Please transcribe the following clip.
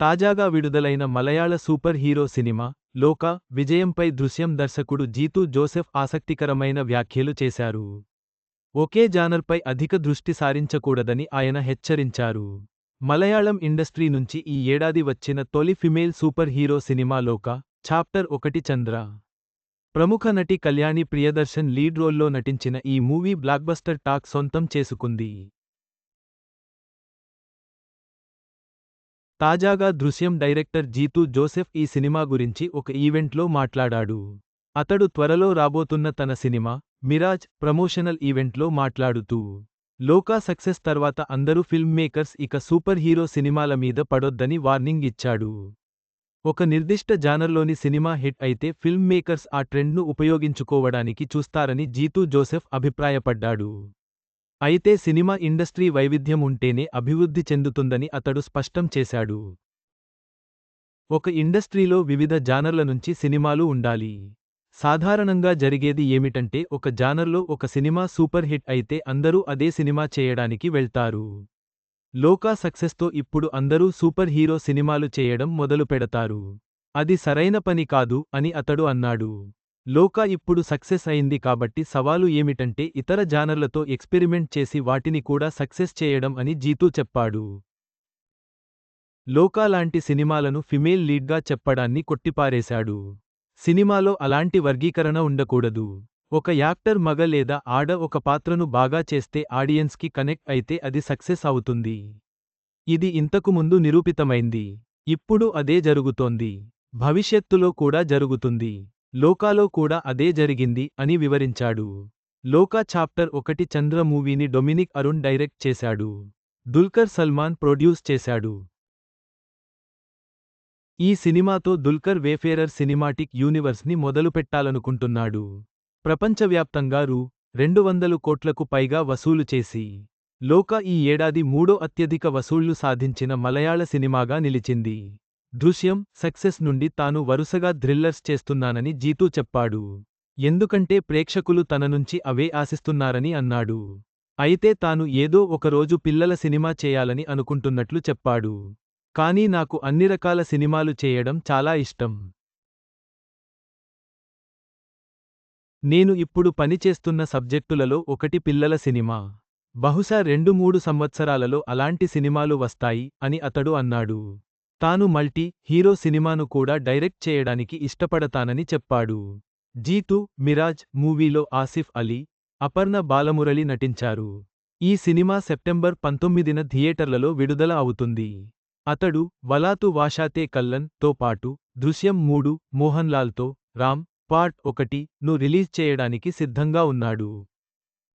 తాజాగా విడుదలైన మలయాళ super hero సినిమా లోకా విజయంపై దృశ్యం దర్శకుడు జీతూ జోసెఫ్ ఆసక్తికరమైన వ్యాఖ్యలు చేశారు. ఒకే జానర్పై అధిక దృష్టి సారించకూడదని ఆయన హెచ్చరించారు. మలయాళం ఇండస్ట్రీ నుంచి ఈ ఏడాది వచ్చిన తొలి ఫిమేల్ సూపర్ హీరో సినిమా లోకా చాప్టర్ ఒకటి చంద్ర. ప్రముఖ నటి కళ్యాణి ప్రియదర్శన్ లీడ్ రోల్లో నటించిన ఈ మూవీ బ్లాక్బస్టర్ టాక్ సొంతం చేసుకుంది. తాజాగా దృశ్యం డైరెక్టర్ జీతూ జోసెఫ్ ఈ సినిమా గురించి ఒక ఈవెంట్లో మాట్లాడాడు. అతడు త్వరలో రాబోతున్న తన సినిమా మిరాజ్ ప్రమోషనల్ ఈవెంట్లో మాట్లాడుతూ లోకా సక్సెస్ తర్వాత అందరూ ఫిల్మ్ మేకర్స్ ఇక సూపర్ హీరో సినిమాల మీద పడొద్దని వార్నింగ్ ఇచ్చాడు. ఒక నిర్దిష్ట జానర్లోని సినిమా హిట్ అయితే ఫిల్మ్ మేకర్స్ ఆ ట్రెండ్ను ఉపయోగించుకోవడానికి చూస్తారని జీతూ జోసెఫ్ అభిప్రాయపడ్డాడు. అయితే సినిమా ఇండస్ట్రీ వైవిధ్యం ఉంటేనే అభివృద్ధి చెందుతుందని అతడు స్పష్టం చేశాడు. ఒక ఇండస్ట్రీలో వివిధ జానర్ల నుంచి సినిమాలు ఉండాలి. సాధారణంగా జరిగేది ఏమిటంటే ఒక జానర్లో ఒక సినిమా సూపర్ హిట్ అయితే అందరూ అదే సినిమా చేయడానికి వెళ్తారు. లోకా సక్సెస్తో ఇప్పుడు అందరూ సూపర్ హీరో సినిమాలు చేయడం మొదలు పెడతారు అది సరైన పని కాదు అని అతడు అన్నాడు. లోకా ఇప్పుడు సక్సెస్ అయింది కాబట్టి సవాలు ఏమిటంటే ఇతర జానర్లతో ఎక్స్పెరిమెంట్ చేసి వాటిని కూడా సక్సెస్ చేయడం అని జీతూ చెప్పాడు. లోకా లాంటి సినిమాలను ఫిమేల్ లీడ్గా చెప్పడాన్ని కొట్టిపారేశాడు. సినిమాలో అలాంటి వర్గీకరణ ఉండకూడదు. ఒక యాక్టర్ మగ లేదా ఆడ ఒక పాత్రను బాగా చేస్తే ఆడియన్స్కి కనెక్ట్ అయితే అది సక్సెస్ అవుతుంది. ఇది ఇంతకు ముందు నిరూపితమైంది. ఇప్పుడు అదే జరుగుతోంది. భవిష్యత్తులో కూడా జరుగుతుంది. లోకాలో కూడా అదే జరిగింది అని వివరించాడు. లోకా చాప్టర్ ఒకటి చంద్ర మూవీని డొమినిక్ అరుణ్ డైరెక్ట్ చేశాడు. దుల్కర్ సల్మాన్ ప్రొడ్యూస్ చేశాడు. ఈ సినిమాతో దుల్కర్ వేఫేరర్ సినిమాటిక్ యూనివర్స్ని మొదలుపెట్టాలనుకుంటున్నాడు. ప్రపంచవ్యాప్తంగా రూ. రెండు వందలు కోట్లకు పైగా వసూలు చేసి లోక ఈ ఏడాది మూడో అత్యధిక వసూళ్ళు సాధించిన మలయాళ సినిమాగా నిలిచింది. దృశ్యం సక్సెస్ నుండి తాను వరుసగా థ్రిల్లర్స్ చేస్తున్నానని జీతూ చెప్పాడు. ఎందుకంటే ప్రేక్షకులు తన నుంచి అవే ఆశిస్తున్నారని అన్నాడు. అయితే తాను ఏదో ఒకరోజు పిల్లల సినిమా చేయాలని అనుకుంటున్నట్లు చెప్పాడు. కానీ నాకు అన్ని రకాల సినిమాలు చేయడం చాలా ఇష్టం. నేను ఇప్పుడు పనిచేస్తున్న సబ్జెక్టులలో ఒకటి పిల్లల సినిమా. బహుశా రెండు మూడు సంవత్సరాలలో అలాంటి సినిమాలు వస్తాయి అని అతడు అన్నాడు. తాను మల్టీ హీరో సినిమాను కూడా డైరెక్ట్ చేయడానికి ఇష్టపడతానని చెప్పాడు. జీతూ మిరాజ్ మూవీలో ఆసిఫ్ అలీ అపర్ణ బాలమురళి నటించారు. ఈ సినిమా సెప్టెంబర్ పంతొమ్మిదిన థియేటర్లలో విడుదల అవుతుంది. అతడు వలాతు వాషాతే కల్లన్తో పాటు దృశ్యం మూడు మోహన్లాల్తో రామ్ పార్ట్ ఒకటి ను రిలీజ్ చేయడానికి సిద్ధంగా ఉన్నాడు.